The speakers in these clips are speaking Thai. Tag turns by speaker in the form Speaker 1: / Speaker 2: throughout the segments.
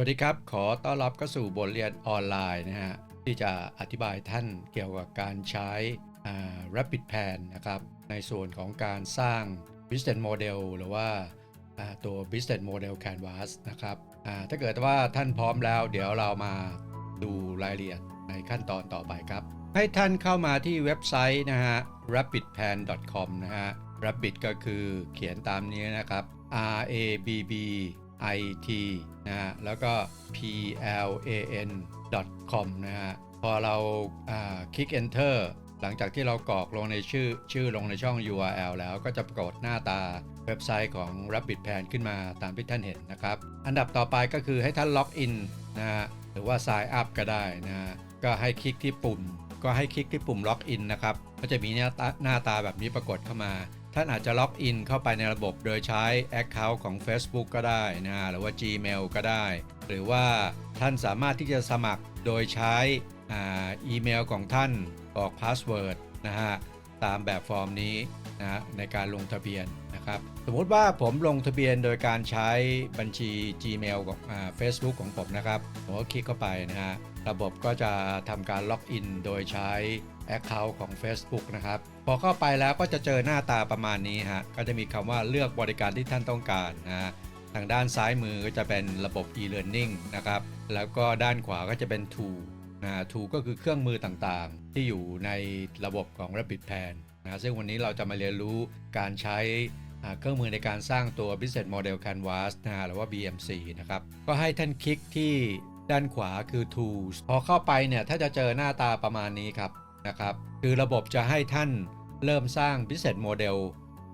Speaker 1: วัสดีครับ ขอต้อนรับเข้าสู่บทเรียนออนไลน์นะฮะที่จะอธิบายท่านเกี่ยวกับการใช้ Rapid Plan นะครับในส่วนของการสร้าง Business Model หรือว่าตัว Business Model Canvas นะครับถ้าเกิดว่าท่านพร้อมแล้ว เดี๋ยวเรามาดูรายละเอียดในขั้นตอนต่อไปครับ ให้ท่านเข้ามาที่เว็บไซต์นะฮะ rapidplan.com นะฮะ Rapid ก็คือเขียนตามนี้นะครับ R A B B I T นะฮะแล้วก็ P L A N com นะฮะพอเราคลิก enter หลังจากที่เรากรอกลงในชื่อชื่อลงในช่อง URL แล้วก็จะปรากฏหน้าตาเว็บไซต์ของ Rapid Plan ขึ้นมาตามที่ท่านเห็นนะครับ อันดับต่อไปก็คือให้ท่านล็อกอินนะฮะหรือว่า sign up ก็ได้นะฮะก็ให้คลิกที่ปุ่ม ก็ให้คลิกที่ปุ่มล็อกอินนะครับก็จะมีหน้าตาหน้าตาแบบนี้ปรากฏเข้ามา ท่านอาจจะล็อกอินเข้าไปในระบบโดยใช้ Account ของ Facebook ก็ได้นะฮะหรือว่า Gmail ก็ได้ หรือว่าท่านสามารถที่จะสมัครโดยใช้อ,อีเมลของท่านกรอกพาสเวิร์ดนะฮะตามแบบฟอร์มนี้นะฮะในการลงทะเบียนนะครับสมมติว่าผมลงทะเบียนโดยการใช้บัญชี Gmail ของอ่า Facebook ของผมนะครับผมก็คลิกเข้าไปนะฮะระบบก็จะทำการล็อกอินโดยใช้ Account ของ Facebook นะครับ พอเข้าไปแล้วก็จะเจอหน้าตาประมาณนี้ฮะก็จะมีคำว่าเลือกบริการที่ท่านต้องการนะฮะทางด้านซ้ายมือก็จะเป็นระบบ e-learning นะครับแล้วก็ด้านขวาก็จะเป็น tool นะ tool ก็คือเครื่องมือต่างๆ ที่อยู่ในระบบของ Rapid Plan นะซึ่งวันนี้เราจะมาเรียนรู้การใช้เครื่องมือในการสร้างตัว Business Model Canvas นะหรือว่า BMC นะครับ ก็ให้ท่านคลิกที่ด้านขวาคือ tools พอเข้าไปเนี่ย ถ้าจะเจอหน้าตาประมาณนี้ครับนะครับ คือระบบจะให้ท่าน เริ่มสร้าง Business Model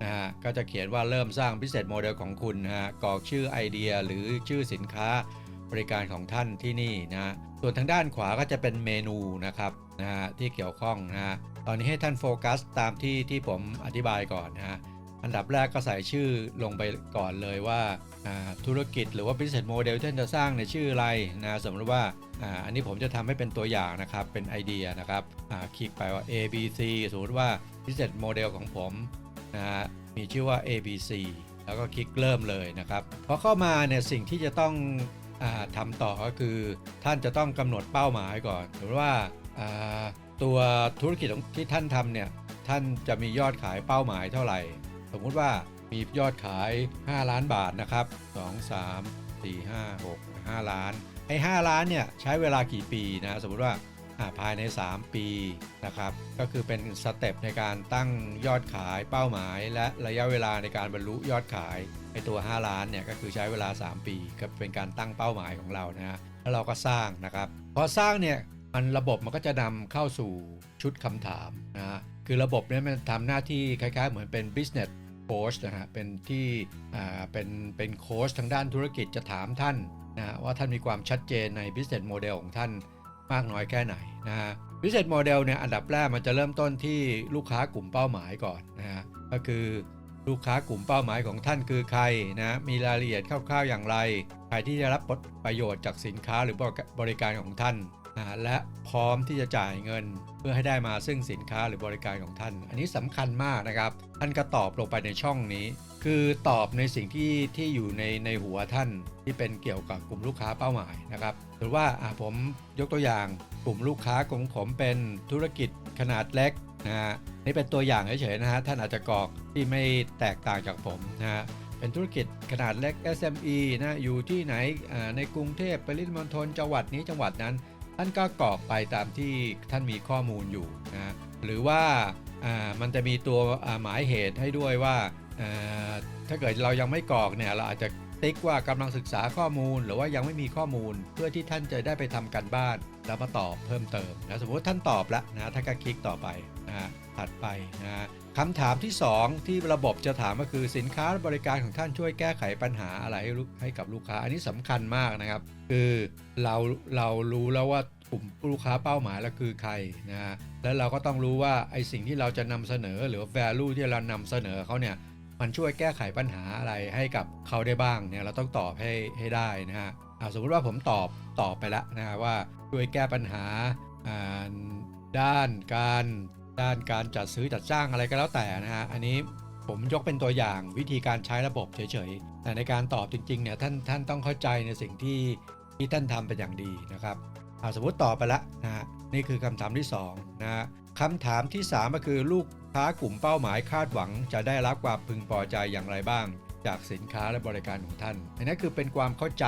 Speaker 1: นะฮะก็จะเขียนว่าเริ่มสร้าง Business Model ของคุณนะฮะกรอกชื่อไอเดียหรือชื่อสินค้าบริการของท่านที่นี่นะส่วนทางด้านขวาก็จะเป็นเมนูนะครับนะฮะที่เกี่ยวข้องนะฮะตอนนี้ให้ท่านโฟกัสตามที่ที่ผมอธิบายก่อนนะฮะอันดับแรกก็ใส่ชื่อลงไปก่อนเลยว่าอ่า ธุรกิจหรือว่า Business Model ที่านจะสร้างในชื่ออะไรนะสมมติว่าอันนี้ผมจะทำให้เป็นตัวอย่างนะครับ เป็นไอเดียนะครับคลิกไปว่า A B C สมมติว่า Business Model ของผมนะฮะมีชื่อว่า ABC แล้วก็คลิกเริ่มเลยนะครับพอเข้ามาเนี่ยสิ่งที่จะต้องอทำต่อก็คือท่านจะต้องกำหนดเป้าหมายก่อนหรือว่าตัวธุรกิจของที่ท่านทำเนี่ยท่านจะมียอดขายเป้าหมายเท่าไหร่ สมมุติว่า มียอดขาย 5 ล้านบาทนะครับ 2 3 4 5 6 5 ล้าน ไอ้ 5 ล้านเนี่ยใช้เวลากี่ปีนะสมมติว่าภายใน 3 ปีนะครับ ก็คือเป็นสเต็ปในการตั้งยอดขายเป้าหมาย และระยะเวลาในการบรรลุยอดขายในตัว 5 ล้านเนี่ยก็คือใช้เวลา 3 ปีก็เป็นการตั้งเป้าหมายของเรานะฮะแล้วเราก็สร้างนะครับ พอสร้างเนี่ยมันระบบมันก็จะนำเข้าสู่ชุดคำถามนะฮะคือระบบเนี่ยมันทำหน้าที่คล้ายๆ เหมือนเป็น business coach นะฮะเป็นที่อ่าเป็นเป็นโค้ชทางด้านธุรกิจจะถามท่านนะฮะว่าท่านมีความชัดเจนใน business model ของท่านมากน้อยแค่ไหนนะฮะ Business Model เนี่ยอันดับแรกมันจะเริ่มต้นที่ลูกค้ากลุ่มเป้าหมายก่อนนะฮะก็คือลูกค้ากลุ่มเป้าหมายของท่านคือใครนะมีรายละเอียดคร่าวๆอย่างไร ใครที่จะรับประโยชน์จากสินค้าหรือบริการของท่าน นะและพร้อมที่จะจ่ายเงิน เพื่อให้ได้มาซึ่งสินค้าหรือบริการของท่าน อันนี้สำคัญมากนะครับ ท่านก็ตอบลงไปในช่องนี้ คือตอบในสิ่งที่ที่อยู่ในในหัวท่านที่เป็นเกี่ยวกับกลุ่มลูกค้าเป้าหมายนะครับหรือว่าอ่าผมยกตัวอย่างกลุ่มลูกค้าของผมเป็นธุรกิจขนาดเล็กนะฮะนี่เป็นตัวอย่างเฉยๆนะฮะท่านอาจจะกรอกที่ไม่แตกต่างจากผมนะฮะเป็นธุรกิจขนาดเล็ก SME นะอยู่ที่ไหนอ่าในกรุงเทพปริมณฑลจังหวัดนี้จังหวัดนั้น ท่านก็กรอกไปตามที่ท่านมีข้อมูลอยู่นะหรือว่าามันจะมีตัวหมายเหตุให้ด้วยว่าาถ้าเกิดเรายังไม่กรอกเนี่ยเราอาจจะติ๊กว่ากำลังศึกษาข้อมูล หรือว่ายังไม่มีข้อมูล เพื่อที่ท่านจะได้ไปทำการบ้านแล้วมาตอบเพิ่มเติมนะสมมติท่านตอบแล้วนะท่านก็คลิกต่อไปนะถัดไปนะ คำถามที่ 2 ที่ระบบจะถามก็คือสินค้าบริการของท่านช่วยแก้ไขปัญหาอะไรให้กให้กับลูกค้า อันนี้สำคัญมากนะครับ คือเราเรารู้แล้วว่ากลุ่มลูกค้าเป้าหมายเราคือใครนะฮะแล้วเราก็ต้องรู้ว่าไอสิ่งที่เราจะนำเสนอหรือ value ที่เรานำเสนอเขาเนี่ยมันช่วยแก้ไขปัญหาอะไรให้กับเขาได้บ้างเนี่ยเราต้องตอบให้ให้ได้นะฮะอ่าสมมติว่าผมตอบตอบไปแล้วนะฮะว่าช่วยแก้ปัญหาด้านการ ด้านการจัดซื้อจัดจ้างอะไรก็แล้วแต่นะฮะอันนี้ผมยกเป็นตัวอย่างวิธีการใช้ระบบเฉยๆ แต่ในการตอบจริงๆเนี่ยท่านท่านต้องเข้าใจในสิ่งที่ที่ท่านทำเป็นอย่างดีนะครับเอาสมมติต่อไปละนะฮะนี่คือคำถามที่2นะฮะคำถามที่ 3 ก็คือลูกค้ากลุ่มเป้าหมายคาดหวัง จะได้รับความพึงพอใจอย่างไรบ้าง จากสินค้าและบริการของท่านอันนี้คือเป็นความเข้าใจ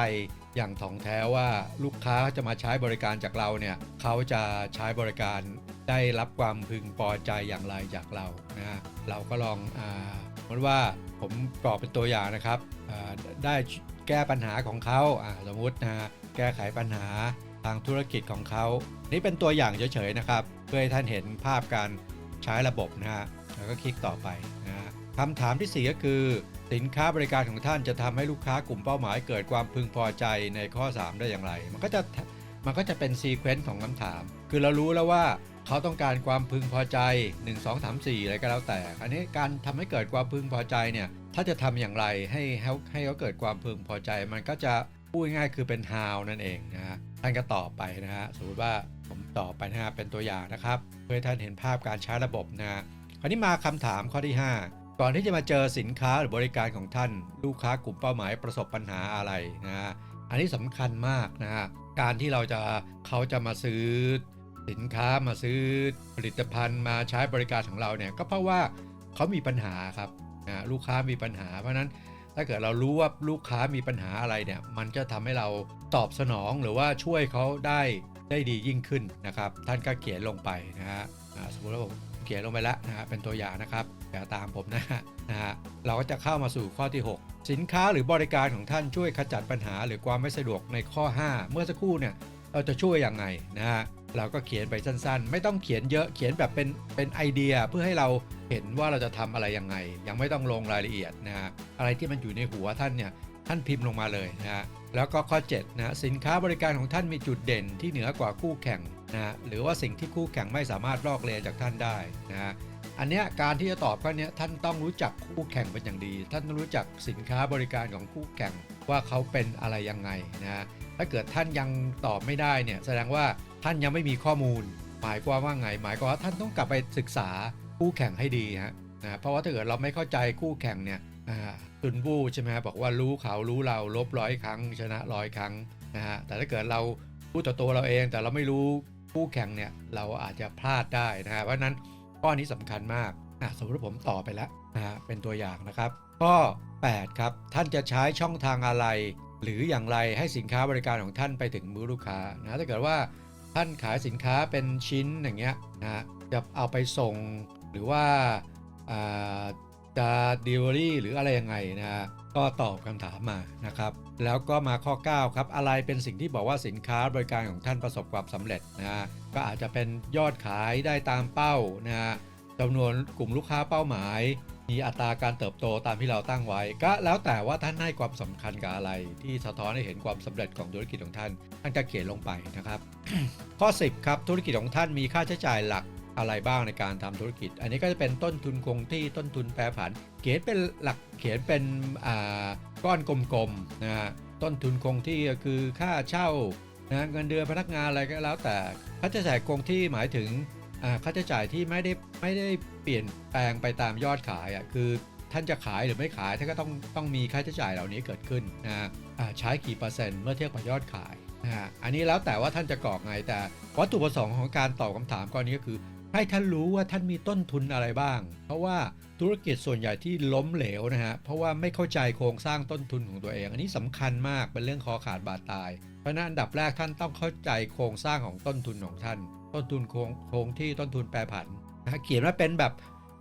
Speaker 1: อย่างถ่องแท้ว่าลูกค้าจะมาใช้บริการจากเราเนี่ยเขาจะใช้บริการ ได้รับความพึงพอใจอย่างไรจากเรานะฮะเราก็ลองอ่าสมมติว่าผมกรอกเป็นตัวอย่างนะครับได้แก้ปัญหาของเขาสมมตินะฮะแก้ไขปัญหาทางธุรกิจของเขา นี่เป็นตัวอย่างเฉยๆนะครับ เพื่อให้ท่านเห็นภาพการใช้ระบบนะฮะแล้วก็คลิกต่อไปนะฮะคำถามที่สี่ก็คือ สินค้าบริการของท่านจะทำให้ลูกค้ากลุ่มเป้าหมายเกิดความพึงพอใจในข้อ 3 ได้อย่างไร มันก็จะมันก็จะเป็นซีเควนต์ของคำถาม คือเรารู้แล้วว่า เขาต้องการความพึงพอใจ 1 2 3 4 อะไรก็แล้วแต่ อันนี้การทำให้เกิดความพึงพอใจเนี่ย ถ้าจะทำอย่างไรให้ให้เขาเกิดความพึงพอใจ มันก็จะพูดง่ายคือเป็น how นั่นเองนะฮะ ท่านก็ตอบไปนะฮะ สมมติว่าผมตอบไปนะฮะ เป็นตัวอย่างนะครับ เพื่อท่านเห็นภาพการใช้ระบบนะฮะคราวนี้มาคำถามข้อที่ 5 ก่อนที่จะมาเจอสินค้าหรือบริการของท่าน ลูกค้ากลุ่มเป้าหมายประสบปัญหาอะไรนะฮะ อันนี้สำคัญมากนะฮะ การที่เราจะเขาจะมาซื้อ สินค้ามาซื้อผลิตภัณฑ์มาใช้บริการของเราเนี่ยก็เพราะว่าเขามีปัญหาครับนะลูกค้ามีปัญหา เพราะนั้นถ้าเกิดเรารู้ว่าลูกค้ามีปัญหาอะไรเนี่ยมันจะทำให้เราตอบสนองหรือว่าช่วยเขาได้ได้ดียิ่งขึ้นนะครับ ท่านก็เขียนลงไปนะฮะสมมติว่าผมเขียนลงไปแล้วนะฮะเป็นตัวอย่างนะครับอย่าตามผมนะฮะนะฮะเราก็จะเข้ามาสู่ข้อที่ 6 สินค้าหรือบริการของท่านช่วยขจัดปัญหา หรือความไม่สะดวกในข้อ 5 เมื่อสักครู่เนี่ยเราจะช่วยยังไงนะฮะ เราก็เขียนไปสั้นๆ ไม่ต้องเขียนเยอะเขียนแบบเป็นเป็นไอเดียเพื่อให้เราเห็นว่าเราจะทำอะไรยังไง ยังไม่ต้องลงรายละเอียดนะฮะอะไรที่มันอยู่ในหัวท่านเนี่ยท่านพิมพ์ลงมาเลยนะฮะแล้วก็ข้อ7นะสินค้าบริการของท่านมีจุดเด่นที่เหนือกว่าคู่แข่งนะฮะหรือว่าสิ่งที่คู่แข่งไม่สามารถลอกเลียนจากท่านได้นะฮะอันเนี้ยการที่จะตอบข้อเนี้ยท่านต้องรู้จักคู่แข่งเป็นอย่างดี ท่านต้องรู้จักสินค้าบริการของคู่แข่งว่าเขาเป็นอะไรยังไงนะฮะถ้าเกิดท่านยังตอบไม่ได้เนี่ยแสดงว่า ท่านยังไม่มีข้อมูล หมายความว่าไง หมายความว่าท่านต้องกลับไปศึกษาคู่แข่งให้ดีฮะนะเพราะว่าถ้าเกิดเราไม่เข้าใจคู่แข่งเนี่ยอ่าตุนบู้ใช่ไหมฮะบอกว่ารู้เขารู้เราลบร้อยครั้ง ชนะร้อยครั้งนะฮะแต่ถ้าเกิดเราพูดต่อตัวเราเอง แต่เราไม่รู้คู่แข่งเนี่ยเราอาจจะพลาดได้นะฮะเพราะนั้นข้อนี้สำคัญมากอะสมมติผมต่อไปแล้วนะฮะเป็นตัวอย่างนะครับ ข้อ 8 ครับ ท่านจะใช้ช่องทางอะไร หรืออย่างไรให้สินค้าบริการของท่านไปถึงมือลูกค้านะถ้าเกิดว่า ท่านขายสินค้าเป็นชิ้นอย่างเงี้ยนะฮะจะเอาไปส่งหรือว่าาจะ delivery หรืออะไรยังไงนะฮะก็ตอบคำถามมานะครับ แล้วก็มาข้อ 9 ครับ อะไรเป็นสิ่งที่บอกว่าสินค้าบริการของท่านประสบความสำเร็จนะฮะก็อาจจะเป็นยอดขายได้ตามเป้านะฮะจำนวนกลุ่มลูกค้าเป้าหมาย มีอัตราการเติบโตตามที่เราตั้งไว้ ก็แล้วแต่ว่าท่านให้ความสำคัญกับอะไร ที่สะท้อนให้เห็นความสำเร็จของธุรกิจของท่าน ท่านก็เขียนลงไปนะครับ ข้อ 10 ครับธุรกิจของท่านมีค่าใช้จ่ายหลักอะไรบ้างในการทำธุรกิจ อันนี้ก็จะเป็นต้นทุนคงที่ต้นทุนแปรผัน เขียนเป็นหลักเขียนเป็นก้อนกลมๆนะฮะต้นทุนคงที่ก็คือค่าเช่านะเงินเดือนพนักงานอะไรก็แล้วแต่ค่าใช้จ่ายคงที่หมายถึงค่าใช้จ่ายที่ไม่ได้ไม่ได้เปลี่ยนแปลงไปตามยอดขายอะคือท่านจะขายหรือไม่ขายท่านก็ต้องต้องมีค่าใช้จ่ายเหล่านี้เกิดขึ้นนะใช้กี่เปอร์เซ็นต์เมื่อเทียบกับยอดขาย นะฮะอันนี้แล้วแต่ว่าท่านจะกรอกไงแต่วัตถุประสงค์ของการตอบคำถามข้อนี้ก็คือ ให้ท่านรู้ว่าท่านมีต้นทุนอะไรบ้าง เพราะว่าธุรกิจส่วนใหญ่ที่ล้มเหลวนะฮะเพราะว่าไม่เข้าใจโครงสร้างต้นทุนของตัวเอง อันนี้สำคัญมากเป็นเรื่องคอขาดบาดตาย เพราะนั้นอันดับแรกท่านต้องเข้าใจโครงสร้างของต้นทุนของท่าน ต้นทุนโคงคงที่ต้นทุนแปรผันนะฮะเขียนว่าเป็นแบบ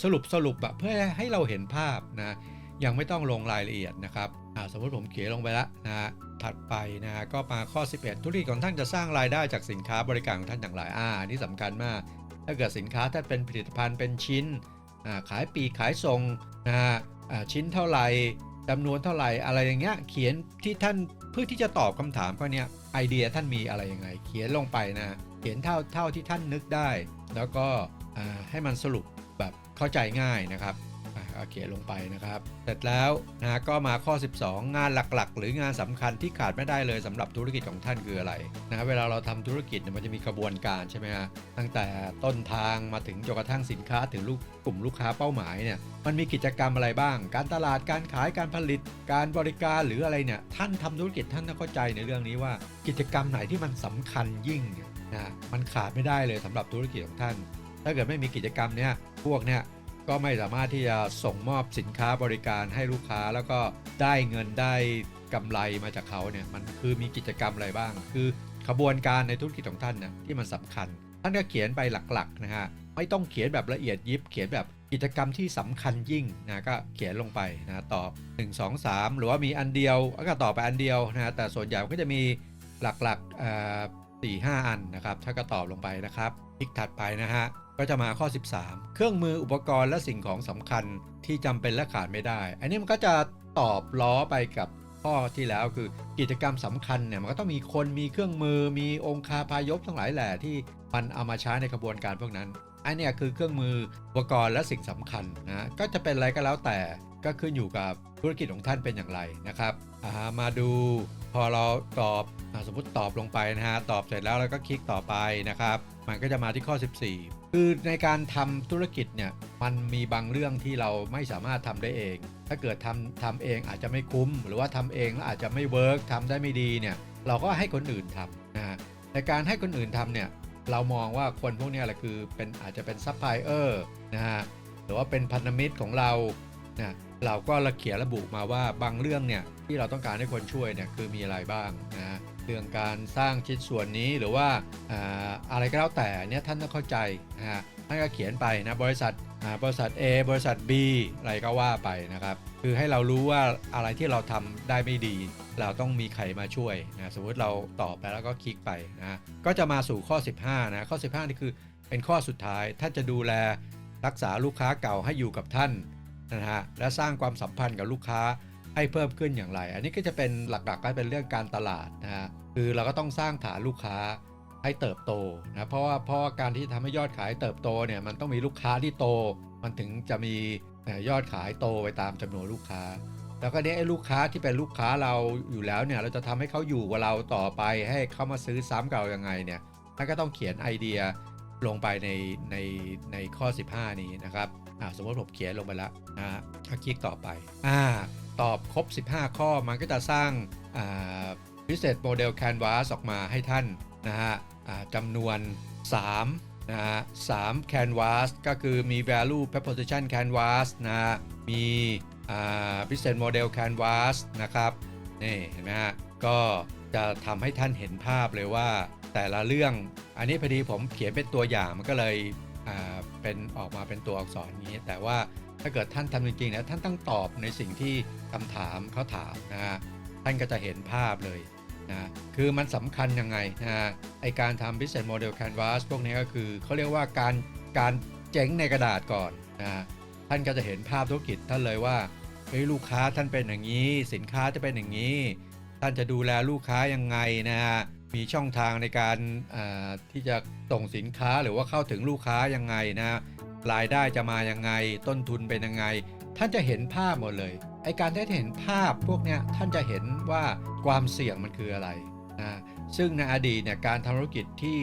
Speaker 1: สรุปสรุปแบบเพื่อให้เราเห็นภาพนะ ยังไม่ต้องลงรายละเอียดนะครับสมมติผมเขียนลงไปแล้วนะฮะถัดไปนะฮะก็มาข้อ 11 ธุรกิจของท่านจะสร้างรายได้จากสินค้าบริการของท่านอย่างไรอ่าอันนี่สำคัญมาก ถ้าเกิดสินค้าท่านเป็นผลิตภัณฑ์เป็นชิ้นขายปีขายส่งนะฮะชิ้นเท่าไหร่จำนวนเท่าไหร่อะไรอย่างเงี้ยเขียนที่ท่านเพื่อที่จะตอบคำถามข้อนี้ไอเดียท่านมีอะไรยังไง เขียนลงไปนะเขียนเท่าเท่าที่ท่านนึกได้ แล้วก็ให้มันสรุปแบบเข้าใจง่ายนะครับ ก็เขียนลงไปนะครับ เสร็จแล้วนะก็มาข้อ 12 งานหลักๆ หรืองานสำคัญที่ขาดไม่ได้เลยสำหรับธุรกิจของท่านคืออะไรนะเวลาเราทำธุรกิจมันจะมีกระบวนการใช่ไหมฮะตั้งแต่ต้นทางมาถึงจนกระทั่งสินค้าถึงลูกกลุ่มลูกค้าเป้าหมายเนี่ยมันมีกิจกรรมอะไรบ้าง การตลาดการขายการผลิต การบริการหรืออะไรเนี่ยท่านทำธุรกิจท่านต้องเข้าใจในเรื่องนี้ว่ากิจกรรมไหนที่มันสำคัญยิ่งนะมันขาดไม่ได้เลยสำหรับธุรกิจของท่าน ถ้าเกิดไม่มีกิจกรรมเนี้ยพวกเนี้ย ก็ไม่สามารถที่จะส่งมอบสินค้าบริการให้ลูกค้าแล้วก็ได้เงินได้กำไรมาจากเขาเนี่ยมันคือมีกิจกรรมอะไรบ้าง คือขบวนการในธุรกิจของท่านนะที่มันสำคัญ ท่านก็เขียนไปหลักๆนะฮะไม่ต้องเขียนแบบละเอียดยิบ เขียนแบบกิจกรรมที่สำคัญยิ่งนะก็เขียนลงไปนะตอบ 1 2 3 หรือว่ามีอันเดียวก็ตอบไปอันเดียวนะแต่ส่วนใหญ่ก็จะมีหลักๆ 4-5อสี่ห้าอันนะครับถ้าก็ตอบลงไปนะครับคลิกถัดไปนะฮะก็จะมาข้อ 13 เครื่องมืออุปกรณ์และสิ่งของสำคัญที่จำเป็นและขาดไม่ได้ อันนี้มันก็จะตอบล้อไปกับข้อที่แล้วคือกิจกรรมสำคัญเนี่ยมันก็ต้องมีคนมีเครื่องมือมีองค์คาพายพทั้งหลายแหล่ที่มันเอามาใช้ในกระบวนการพวกนั้น อันเนี้ยคือเครื่องมืออุปกรณ์และสิ่งสำคัญนะก็จะเป็นอะไรก็แล้วแต่ก็ขึ้นอยู่กับธุรกิจของท่านเป็นอย่างไรนะครับอ่ามาดูพอเราตอบอสมมติตอบลงไปนะฮะตอบเสร็จแล้วเราก็คลิกต่อไปนะครับ มันก็จะมาที่ข้อ 14 คือในการทำธุรกิจเนี่ยมันมีบางเรื่องที่เราไม่สามารถทำได้เอง ถ้าเกิดทำทำเองอาจจะไม่คุ้ม หรือว่าทำเองแล้วอาจจะไม่เวิร์กทำได้ไม่ดีเนี่ยเราก็ให้คนอื่นทำนะฮะในการให้คนอื่นทำเนี่ย เรามองว่าคนพวกนี้แหละคือเป็นอาจจะเป็นซัพพลายเออร์นะฮะหรือว่าเป็นพันธมิตรของเรานะเราก็ระเขียนระบุมาว่าบางเรื่องเนี่ยที่เราต้องการให้คนช่วยเนี่ยคือมีอะไรบ้างนะเรื่องการสร้างชิ้นส่วนนี้หรือว่าอ่าอะไรก็แล้วแต่เนี่ยท่านต้องเข้าใจนะฮะท่านก็เขียนไปนะบริษัท บริษัท A บริษัท B อะไรก็ว่าไปนะครับ คือให้เรารู้ว่าอะไรที่เราทำได้ไม่ดี เราต้องมีใครมาช่วยนะสมมติเราตอบไปแล้วก็คลิกไปนะก็จะมาสู่ข้อ 15นะข้อ 15 นี่คือเป็นข้อสุดท้ายท่านจะดูแลรักษาลูกค้าเก่าให้อยู่กับท่านนะฮะและสร้างความสัมพันธ์กับลูกค้าให้เพิ่มขึ้นอย่างไร อันนี้ก็จะเป็นหลักๆก็เป็นเรื่องการตลาดนะฮะคือเราก็ต้องสร้างฐานลูกค้า ให้เติบโตนะเพราะว่าเพราะว่าการที่ทำให้ยอดขายเติบโตเนี่ยมันต้องมีลูกค้าที่โต มันถึงจะมียอดขายโตไปตามจำนวนลูกค้า แล้วก็เนี่ยไอ้ลูกค้าที่เป็นลูกค้าเราอยู่แล้วเนี่ยเราจะทำให้เขาอยู่กับเราต่อไป ให้เขามาซื้อซ้ำกับเรายังไงเนี่ยท่านก็ต้องเขียนไอเดียลงไปในในในข้อ 15 นี้นะครับอ่าสมมติผมเขียนลงไปแล้วนะฮะคลิกต่อไปอ่าตอบครบ 15 ข้อมันก็จะสร้างพิเศษโมเดล Canvas ออกมาให้ท่าน นะฮะจำนวน 3 นะฮะ3 Canvas ก็คือมี Value Proposition Canvas นะฮะมีพิเศษโมเดล Canvas นะครับนี่เห็นไหมฮะก็จะทำให้ท่านเห็นภาพเลยว่าแต่ละเรื่อง อันนี้พอดีผมเขียนเป็นตัวอย่างมันก็เลยอ่าเป็นออกมาเป็นตัวอักษรนี้ แต่ว่าถ้าเกิดท่านทำจริงๆนะท่านต้องตอบในสิ่งที่คำถามเขาถามนะฮะท่านก็จะเห็นภาพเลย นะคือมันสำคัญยังไงนะฮะไอการทำ business model canvas พวกนี้ก็คือเขาเรียกว่าการการเจ๋งในกระดาษก่อนนะท่านก็จะเห็นภาพธุรกิจท่านเลยว่าเฮ้ยลูกค้าท่านเป็นอย่างนี้ สินค้าจะเป็นอย่างนี้ ท่านจะดูแลลูกค้ายังไงนะฮะมีช่องทางในการที่จะส่งสินค้าหรือว่าเข้าถึงลูกค้ายังไงนะรายได้จะมายังไง ต้นทุนเป็นยังไง ท่านจะเห็นภาพหมดเลย ไอการได้เห็นภาพพวกเนี้ยท่านจะเห็นว่าความเสี่ยงมันคืออะไรนะซึ่งในอดีตเนี่ยการทำธุรกิจที่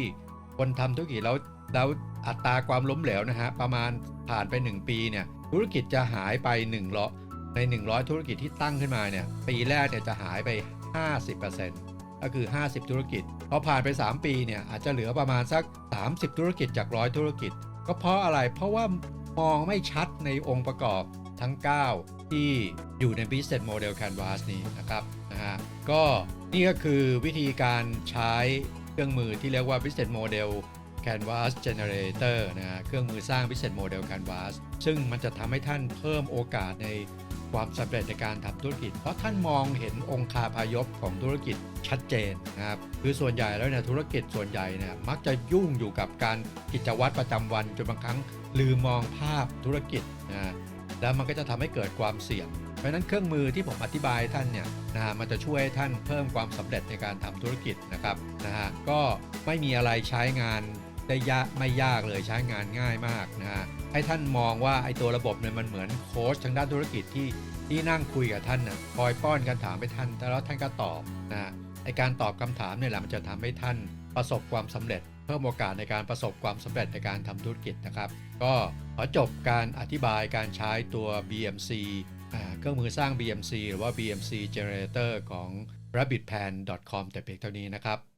Speaker 1: คนทำธุรกิจแล้วแล้วอัตราความล้มเหลวนะฮะประมาณผ่านไป 1 ปีเนี่ยธุรกิจจะหายไป1ล้อใน 100 ธุรกิจที่ตั้งขึ้นมาเนี่ยปีแรกเนี่ยจะหายไป 50%ก็คือ 50 ธุรกิจพอผ่านไป 3 ปีเนี่ยอาจจะเหลือประมาณสัก 30 ธุรกิจจากร้อยธุรกิจ ก็เพราะอะไรเพราะว่ามองไม่ชัดในองค์ประกอบ ทั้ง 9 ที่อยู่ใน Business Model Canvas นี้นะครับนะฮะก็นี่ก็คือวิธีการใช้เครื่องมือที่เรียกว่า Business Model Canvas Generator นะฮะเครื่องมือสร้าง Business Model Canvas ซึ่งมันจะทำให้ท่านเพิ่มโอกาสในความสำเร็จในการทำธุรกิจ เพราะท่านมองเห็นองค์คาพายพของธุรกิจชัดเจนนะครับคือส่วนใหญ่แล้วเนี่ยธุรกิจส่วนใหญ่เนี่ยมักจะยุ่งอยู่กับการกิจวัตรประจำวันจนบางครั้งลืมมองภาพธุรกิจนะ แล้วมันก็จะทำให้เกิดความเสี่ยง เพราะฉะนั้นเครื่องมือที่ผมอธิบายท่านเนี่ยนะมันจะช่วยท่านเพิ่มความสำเร็จในการทำธุรกิจนะครับนะฮะก็ไม่มีอะไรใช้งานได้ยากไม่ยากเลยใช้งานง่ายมากนะฮะให้ท่านมองว่าไอ้ตัวระบบเนี่ยมันเหมือนโค้ชทางด้านธุรกิจที่ที่นั่งคุยกับท่านน่ะคอยป้อนคำถามให้ท่านแล้วท่านก็ตอบนะฮะไอการตอบคำถามเนี่ยแหละมันจะทำให้ท่านประสบความสำเร็จ เพิ่มโอกาสในการประสบความสำเร็จในการทำธุรกิจนะครับ ก็ขอจบการอธิบายการใช้ตัว BMC เครื่องมือสร้าง BMC หรือว่า BMC Generator ของ rabbitpan.com แต่เพียงเท่านี้นะครับ